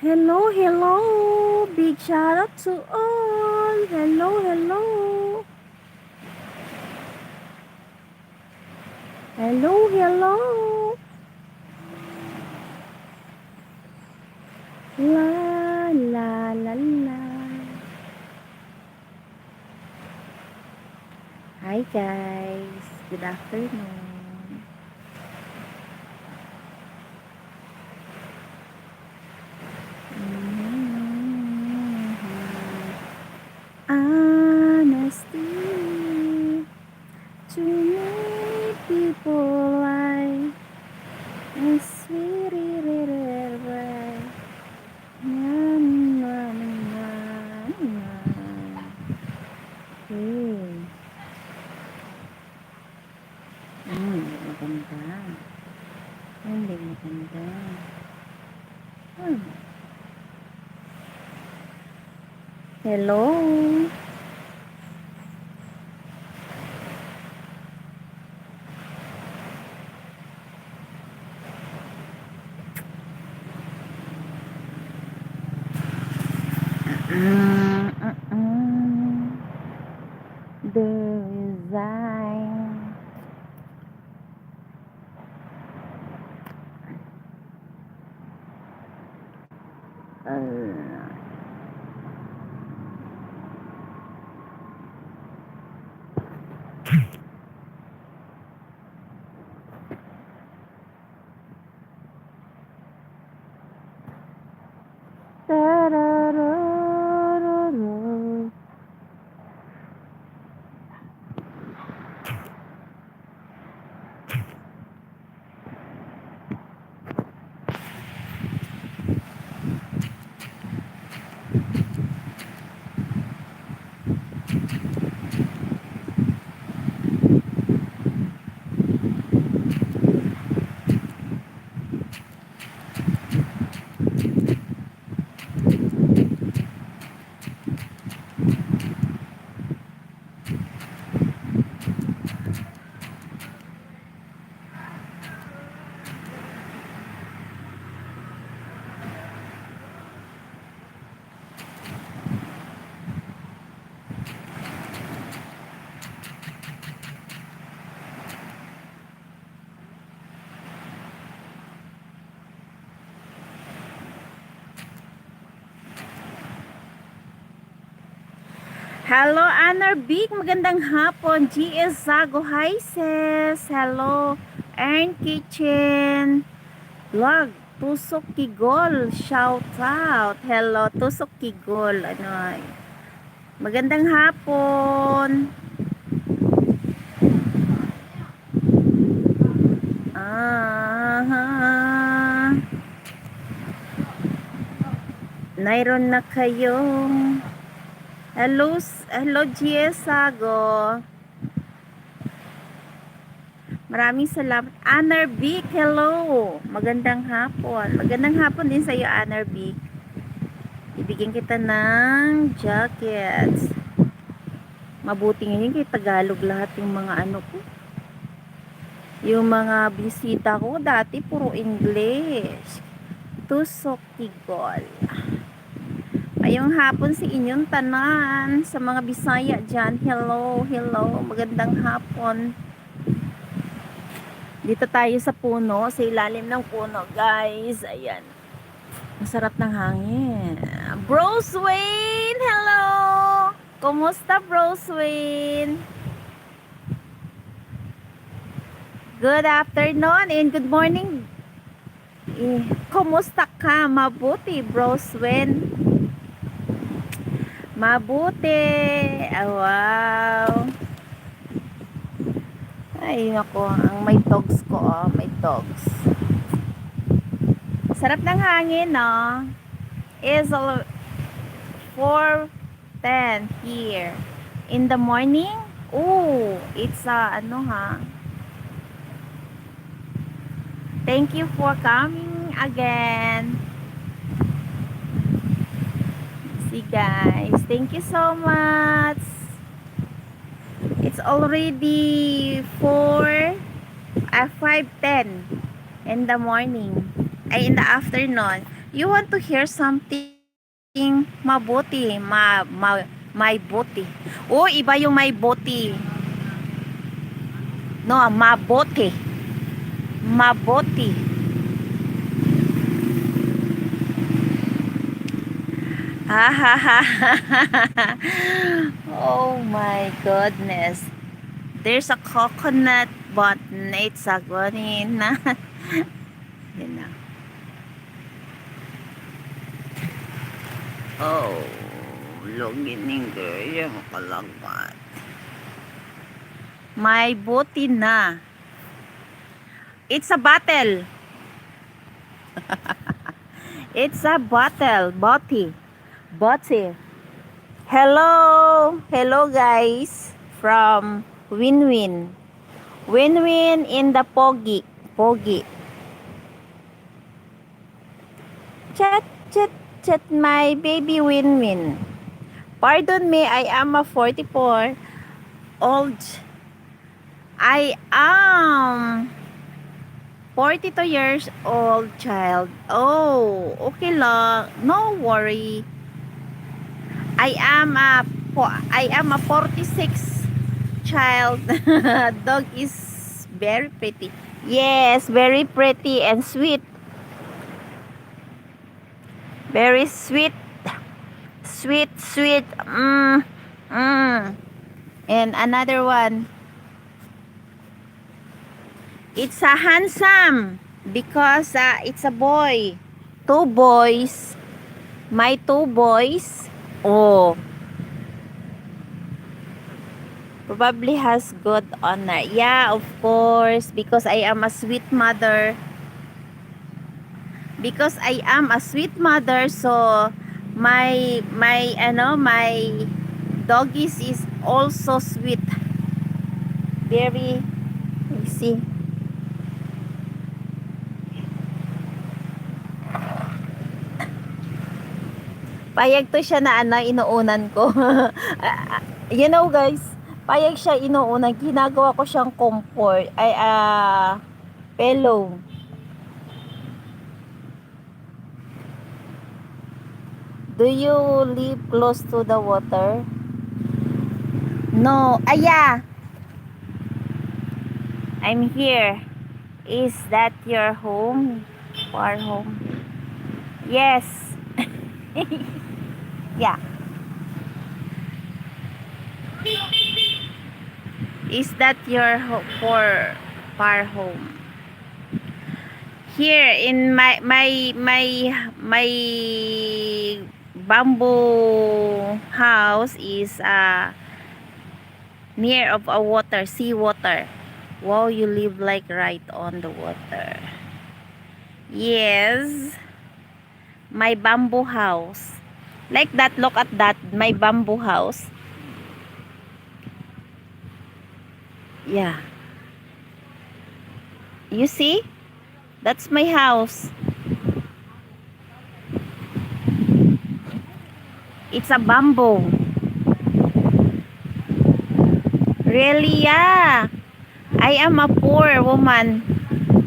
Hello, hello. Big shout out to all. Hello, hello. Hello, hello. La la la la. Hi guys. Good afternoon. Hmm, maganda. Hindi maganda. Hmm. Hello. Mm, mm, mm. The resign. Uh, tararararara. Hello, Honor Big. Magandang hapon. GS Zago. Hi. Hello. Earn Kitchen. Vlog. Tusok Kigol. Shout out. Hello, Tusok Kigol. Ano ay. Magandang hapon. Ah, Nairon na kayong Hello, hello GS. Maraming salamat. Honor Vic, hello. Magandang hapon. Magandang hapon din sa iyo, Honor Vic. Ibigyan kita ng jackets. Mabuti ngayon kay Tagalog lahat yung mga ano ko. Yung mga bisita ko dati puro English. Tusok tigol. Ayong hapon si inyong tanan sa mga Bisaya dyan. Hello, hello. Magandang hapon. Dito tayo sa puno, sa ilalim ng puno, guys. Ayan. Masarap ng hangin. Bros Wayne, hello! Kumusta, Bros Wayne? Good afternoon and good morning. Eh, kumusta ka? Mabuti, Bros Wayne. Mabuti. Ah, wow. Ay, nako. Ang may dogs ko, oh. May dogs. Sarap ng hangin, no? Is 4.10 here. In the morning, ooh, it's, uh, ano ha? Thank you for coming again. See guys, thank you so much. It's already 4 uh, 5:10 in the morning. Ay in the afternoon. You want to hear something mabuti, ma, ma, may buti. Oh, iba yung may buti. No, mabuti. Mabuti. Ha ha ha. oh my goodness. There's a coconut but it's a na. Yun na. Oh, logining yung kalagat. May buti na. It's a battle. It's a battle. Boti. Hello. Hello guys. From Winwin. Winwin in the Pogi. Pogi. Chat, chat, chat, my baby Winwin. Pardon me, I am a 44 old. I am 42 years old child. Oh, okay lang. No worry. I am a po- I am a 46 child. Dog is very pretty. Yes, very pretty and sweet. Very sweet. Sweet, sweet. Mm. Mm. And another one. It's a handsome because uh, it's a boy. Two boys. My two boys. Oh. Probably has good honor. Yeah, of course. Because I am a sweet mother. Because I am a sweet mother, so my my ano my doggies is also sweet. Very you see. Payag to siya na ano, inuunan ko. you know guys, payag siya inuunan. Ginagawa ko siyang comfort. Ay, ah, pillow. Do you live close to the water? No. Aya! I'm here. Is that your home? Our home? Yes. yeah. Is that your for par home? Here in my my my my bamboo house is uh near of a water, sea water. Wow, you live like right on the water. Yes. My bamboo house. Like that, look at that, my bamboo house. Yeah. You see? That's my house. It's a bamboo. Really, yeah. I am a poor woman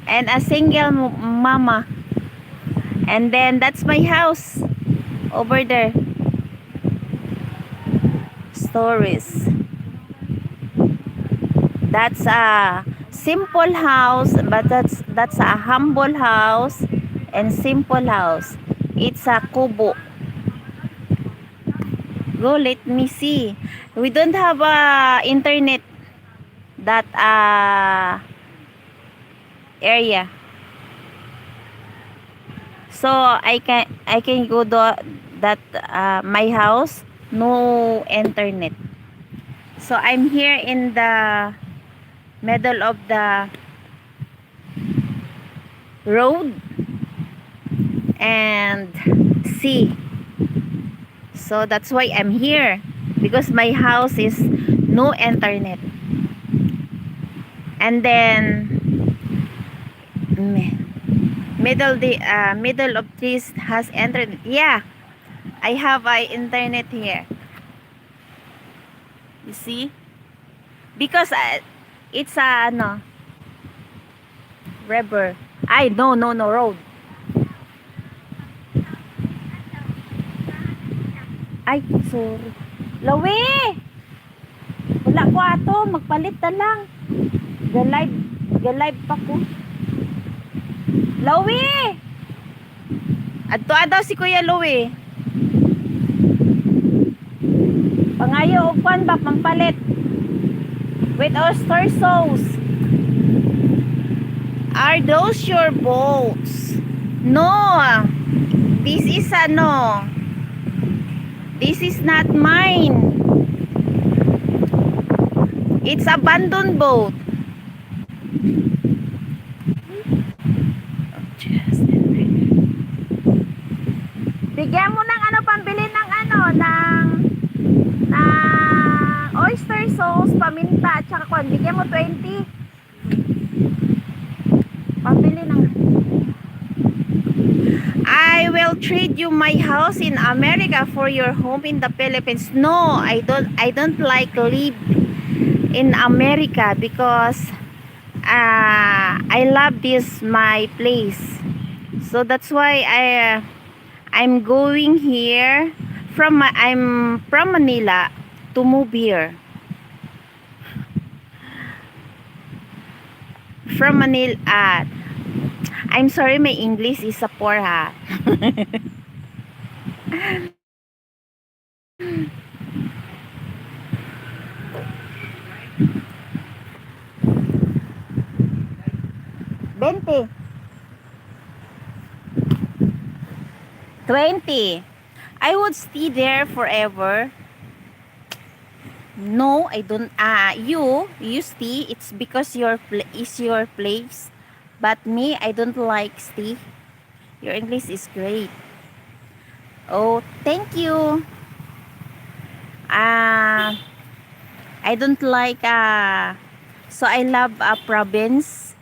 and a single mama. And then that's my house over there. Stories. That's a simple house, but that's that's a humble house and simple house. It's a kubo. Go, let me see. We don't have a internet that uh, area. So I can I can go to that uh, my house no internet. So I'm here in the middle of the road and sea. So that's why I'm here because my house is no internet. And then middle the uh, middle of this has entered. Yeah. I have a internet here. You see? Because uh, it's a uh, ano river I no no no road. Ay sorry. Lawi! Wala ko ato magpalit na lang. Galive galive pa ko Lawi! Adto daw si Kuya Lawi. Pangayo og kwan ba pampalit? With oyster sauce. Are those your bolts? No. This is ano. This is not mine. It's abandoned boat. Just Bigyan mo ng ano pambili ng ano ng ng sauce, paminta, at saka kwan. Bigyan mo 20. Pambili ng I will trade you my house in America for your home in the Philippines. No, I don't I don't like live in America because uh, I love this my place. So that's why I uh, I'm going here from Ma- I'm from Manila to move here. From Manila. ah, I'm sorry, my English is a poor ha. Bente. Twenty. I would stay there forever. No, I don't. Ah, you, you stay. It's because your is your place. But me, I don't like stay. Your English is great. Oh, thank you. Ah, I don't like ah. so I love a province,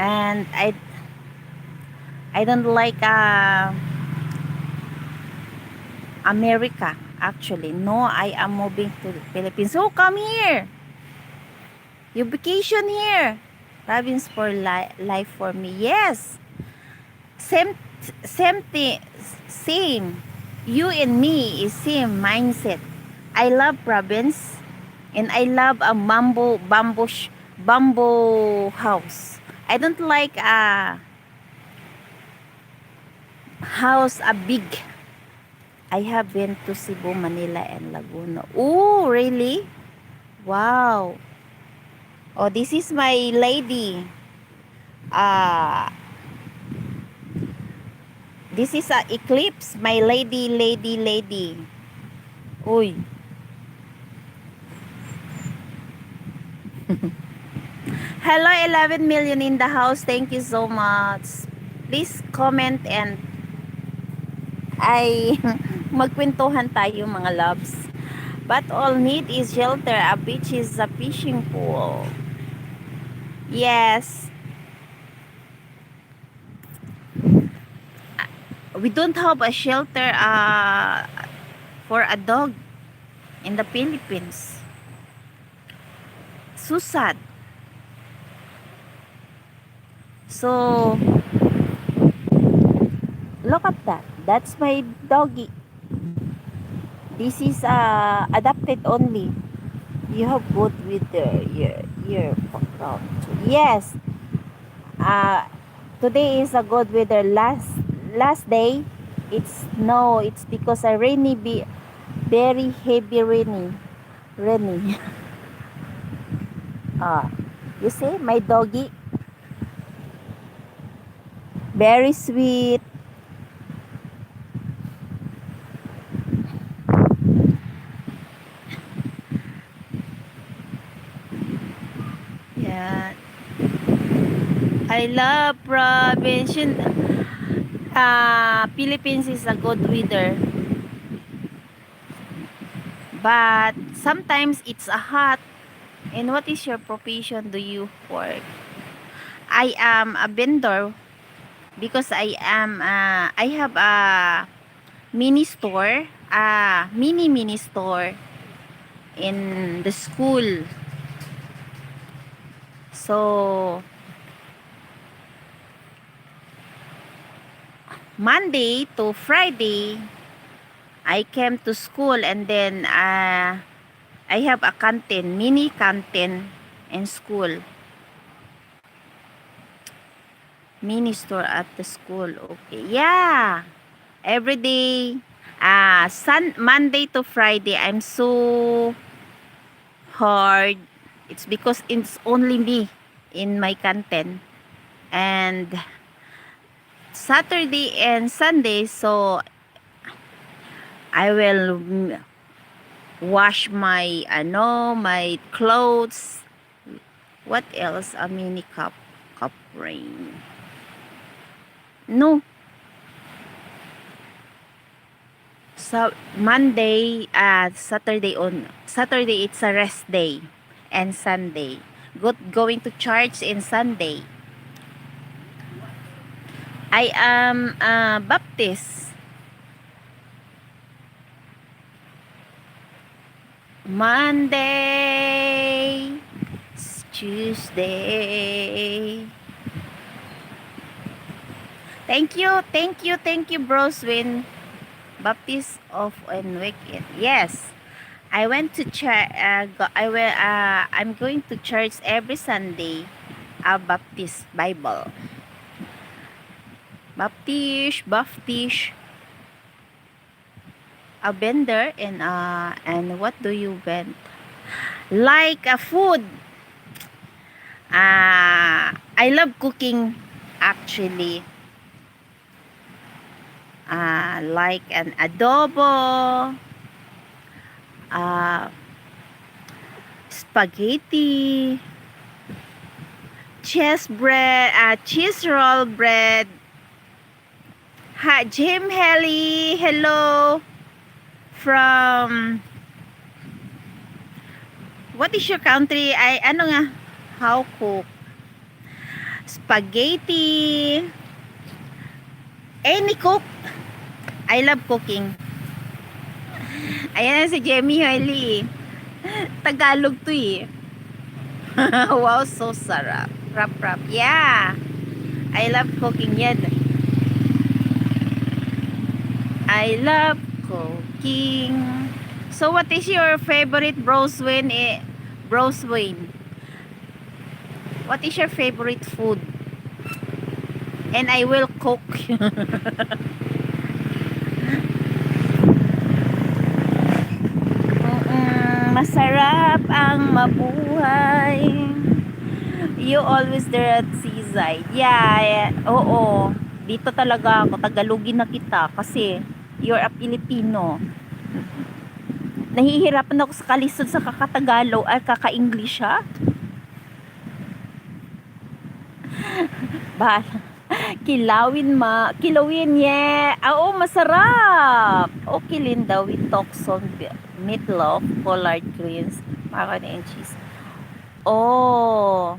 and I I don't like ah America. Actually, no, I am moving to the Philippines. So come here. You vacation here. Province for li- life for me. Yes. Same same thing same. You and me is same mindset. I love province and I love a bamboo bamboo bamboo house. I don't like a house a big. I have been to Cebu, Manila, and Laguna. Oh, really? Wow. Oh, this is my lady. Ah. this is a eclipse, my lady, lady, lady. Uy. Hello, 11 million in the house. Thank you so much. Please comment and ay magkwentuhan tayo mga loves. But all need is shelter. A beach is a fishing pool. Yes. We don't have a shelter uh, for a dog in the Philippines. So sad. So, look at that. That's my doggy. This is uh, adapted only. You have good with the your background. Yes. Uh, today is a good weather. Last last day, it's no. It's because a rainy be very heavy rainy, rainy. Ah, you see my doggy. Very sweet. I love province. Ah, Philippines is a good weather. But sometimes it's a hot. And what is your profession do you work? I am a vendor because I am uh, I have a mini store, a mini mini store in the school. So Monday to Friday I came to school and then uh, I have a canteen, mini canteen in school. Mini store at the school. Okay. Yeah. Every day. Ah, sun Monday to Friday I'm so hard. It's because it's only me in my canteen. And Saturday and Sunday so I will wash my ano my clothes. What else? A mini cup cup rain. No. So Monday uh Saturday on Saturday it's a rest day and Sunday. Good going to church in Sunday I am uh, Baptist Monday, Tuesday. Thank you, thank you, thank you, Broswin. Baptist of and Wicked. Yes, I went to church. Uh, I will. Uh, I'm going to church every Sunday. A Baptist Bible. Baptist, Baptist. a vendor and uh and what do you vend like a food. Uh I love cooking actually. Uh like an adobo. Uh spaghetti. Cheese bread uh, cheese roll bread Hi, Jim Helly, hello. From what is your country? Ay ano nga? How cook spaghetti. Any cook. I love cooking. Ayan na si Jemmy Haley. Tagalog to eh. Wow so sarap. Rap rap. Yeah. I love cooking. Yan I love cooking. So what is your favorite Broswin? Eh, Broswin. What is your favorite food? And I will cook. Masarap ang mabuhay. You always there at seaside. Yeah. oo. Dito talaga ako. Tagalogin na kita kasi you're a Filipino. Nahihirapan ako sa kalisod sa kakatagalo at kaka-English ha. Bahala. Kilawin ma. Kilawin yeah. Ah, Oo, masarap. Okay, Linda. With toxon, meatloaf, collard greens, macaroni and cheese. Oh.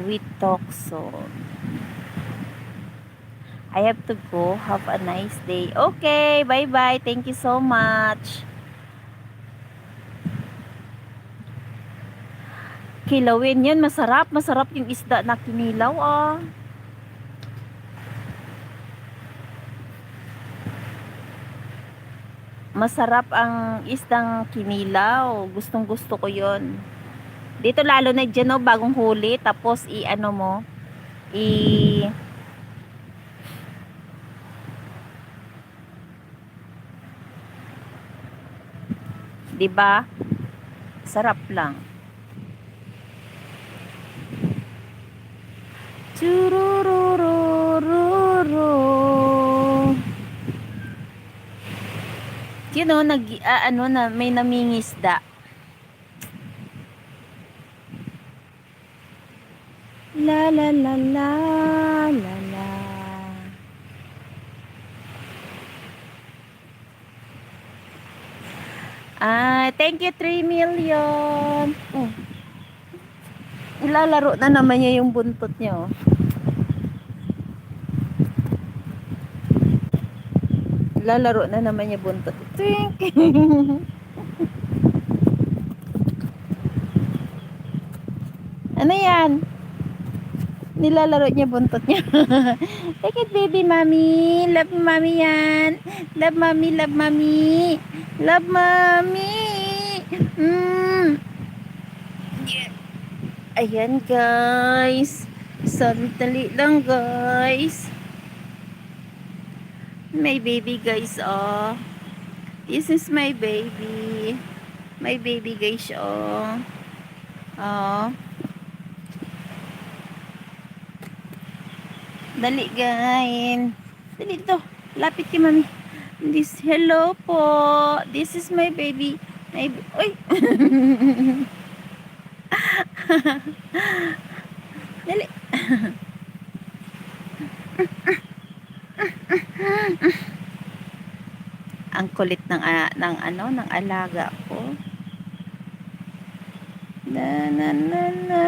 With toxon. I have to go. Have a nice day. Okay, bye-bye. Thank you so much. Kilawin yan. Masarap. Masarap yung isda na kinilaw, ah. Masarap ang isdang kinilaw. Gustong gusto ko yon. Dito lalo na dyan, no, bagong huli. Tapos, i-ano mo, i- 'Di ba? Sarap lang. Churururururu. You know, nag uh, ano na may namingisda. La la la la la la. Ah, thank you 3 million. Oh. Ilalaro na naman niya yung buntot niya. Oh. Ilalaro na naman niya buntot. Twink. ano yan? Nilalaro niya buntot niya. Take it, baby mommy. Love mommy yan. Love mommy, love mommy. Love mommy. Mm. Ayan, guys. Sandali lang, guys. My baby, guys, oh. This is my baby. My baby, guys, oh. Oh. Dali, gain. Dali dito. Lapit kay mami. This, hello po. This is my baby. My, uy. Dali. Ang kulit ng ah, ng ano ng alaga ko. Na na na na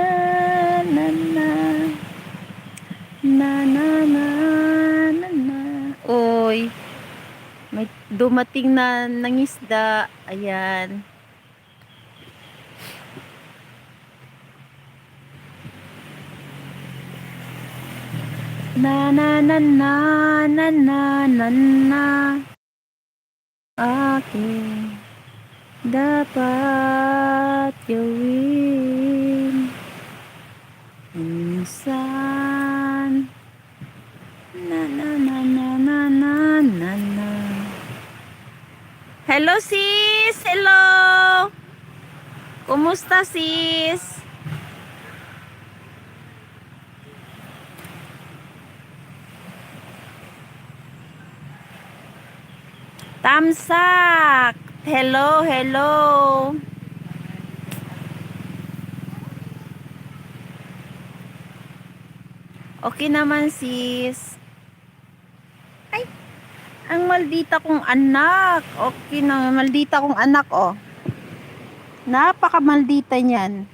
na na dumating na nangisda. Ayan. Na na na na na na na na Aking dapat gawin Minsan Na na na na na na na na Hello sis! Hello! Kumusta sis? Tamsak! Hello, hello! Okay naman sis. Ang maldita kong anak. Okay na, maldita kong anak oh. Napaka maldita niyan.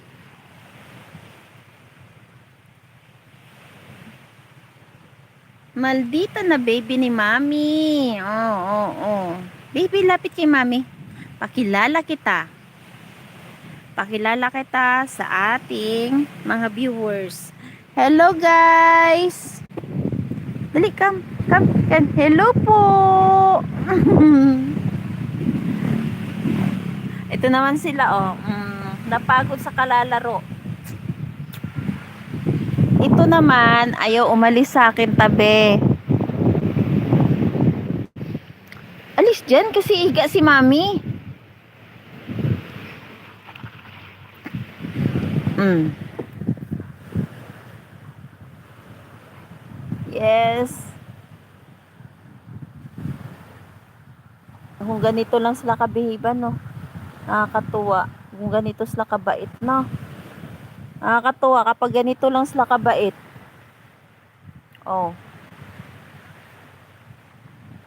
Maldita na baby ni mami. Oh, oh, oh. Baby, lapit kay mami. Pakilala kita. Pakilala kita sa ating mga viewers. Hello guys! Dali, come. Come. Hello po! Ito naman sila, oh. Mm, napagod sa kalalaro. Ito naman, ayaw umalis sa akin tabi. Alis dyan kasi iga si mami. Mm. Yes. Kung ganito lang sila kabihiban, no? Nakakatuwa. Kung ganito sila kabait, no? Nakakatuwa kapag ganito lang sila kabait. Oh.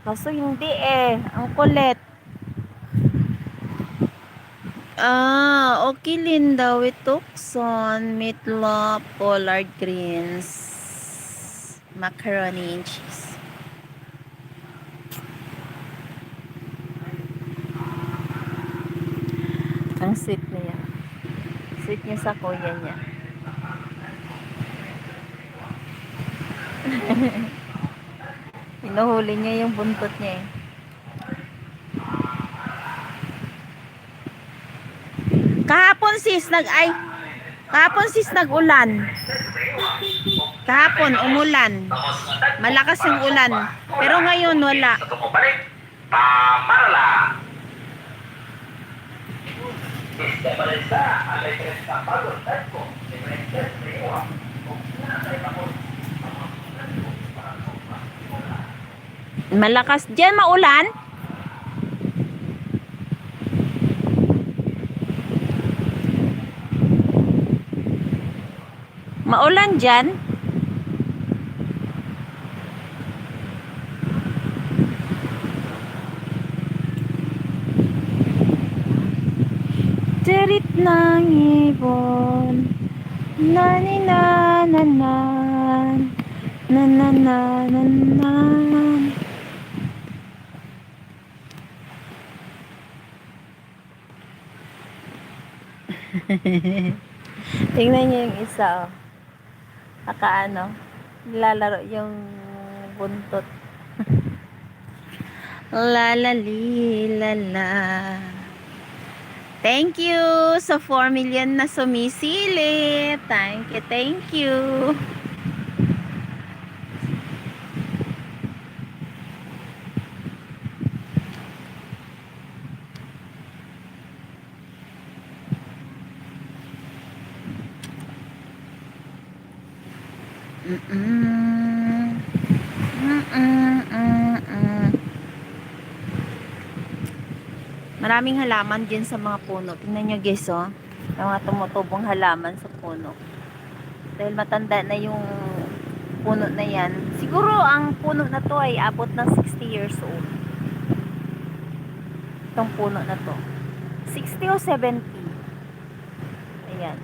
Kaso hindi eh. Ang kulit. Ah, okay Linda with Tucson, meatloaf, collard greens, macaroni and cheese. Ang sweet niya. Sweet niya sa kuya niya. Hinuhuli niya yung buntot niya eh. Kahapon sis nag ay kahapon sis nag-ulan. Kahapon umulan. Malakas yung ulan. Pero ngayon wala. Satu de prestare alle 34 tempo di prendersi ora oppure la Malakas dyan maulan. Maulan dyan. ng ibon. Naninananan Nananananan Tingnan niyo yung isa oh. Nakaano Nilalaro yung buntot. Lalali lala Thank you sa 4 million na sumisilip. Thank you, thank you. Mm-mm. Maraming halaman din sa mga puno. Tingnan nyo guys, oh. Mga tumutubong halaman sa puno. Dahil matanda na yung puno na yan. Siguro ang puno na to ay abot ng 60 years old. Itong puno na to. 60 o 70. Ayan.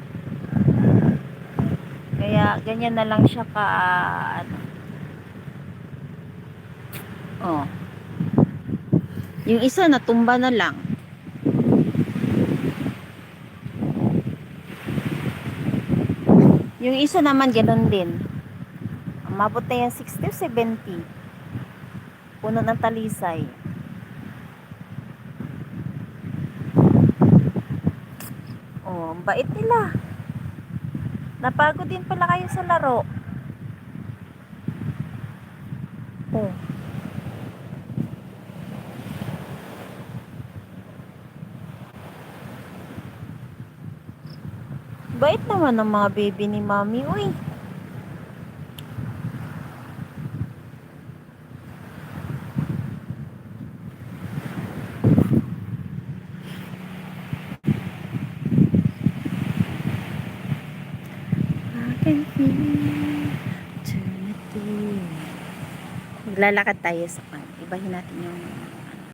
Kaya ganyan na lang siya ka ano. Oh. Yung isa natumba na lang. Yung isa naman ganun din. Umabot na yan 60 o 70. Puno ng talisay. Oh, bait nila. Napagod din pala kayo sa laro. Oh. Bait naman ng mga baby ni Mami. Uy. Maglalakad tayo sa kan. Ibahin natin yung